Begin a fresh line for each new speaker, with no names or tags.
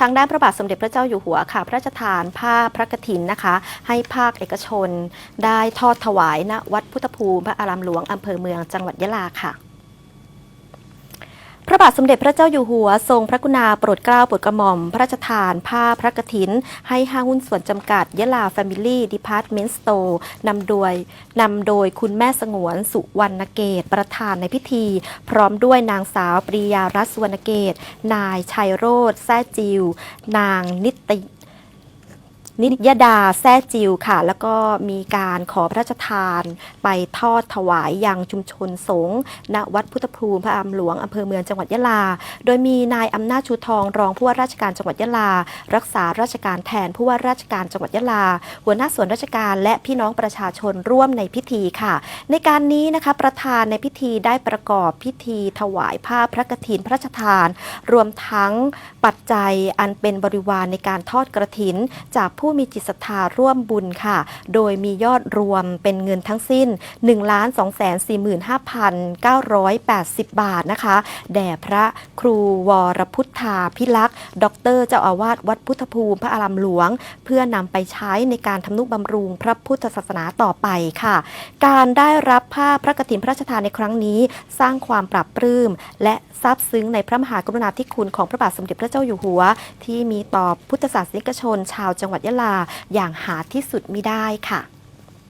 ทางด้านพระบาทสมเด็จพระเจ้าอยู่หัวค่ะ พระราชทานผ้าพระกฐินนะคะ ให้ภาคเอกชน ได้ทอดถวายณวัดพุทธภูมิพระอารามหลวงอำเภอเมืองจังหวัดยะลาค่ะ ระบาทสมเด็จพระเจ้าอยู่หัว ทรงพระกรุณาโปรดเกล้าโปรดกระหม่อม พระราชทาน ผ้าพระกฐิน ให้ห้างหุ้นส่วนจำกัดยะลาแฟมิลี่ดีพาร์ตเมนต์สโตร์นำโดยนำโดยคุณแม่สงวนสุวรรณเกตประธานในพิธี พร้อมด้วยนางสาวปริยารัตน์สุวรรณเกต นายชัยโรธแซ่จิว นางนิตย นิยดาแซ่จิวค่ะ แล้วก็มีการขอพระราชทานไปทอดถวายยังชุมชนสงฆ์ณวัดพุทธภูมิพระอามหลวงอำเภอเมืองจังหวัดยะลา โดยมีนายอำนาจชูทองรองผู้ว่าราชการจังหวัดยะลา รักษาราชการแทนผู้ว่าราชการจังหวัดยะลา หัวหน้าส่วนราชการและพี่น้องประชาชนร่วมในพิธีค่ะ ในการนี้นะคะประธานในพิธีได้ประกอบพิธีถวายผ้าพระกฐินพระราชทาน รวมทั้งปัจจัยอันเป็นบริวารในการทอดกระถินจากผูู้้มีจิตศรัทธาร่วมบุญค่ะ โดยมียอดรวมเป็นเงินทั้งสิ้น 1 2 4 5 9 8 0 บาทนะคะ แด่พระครูวรพุทธาพิลักษ์ด็อกเตอร์เจ้าอาวาสวัดพุทธภูมิพระอารามหลวง เพื่อนำไปใช้ในการทำนุบำรุงพระพุทธศาสนาต่อไปค่ะ การได้รับผ้าพระกฐินพระราชทานในครั้งนี้ สร้างความปรับปลื้ม และซาบซึ้งในพระมหากรุณาธิคุณของพระบาทสมเด็จพระเจ้าอยู่หัว ที่มีต่อพุทธศาสนิกชน ชาวจังหวัดยะลาอย่างหาที่สุดไม่ได้ค่ะ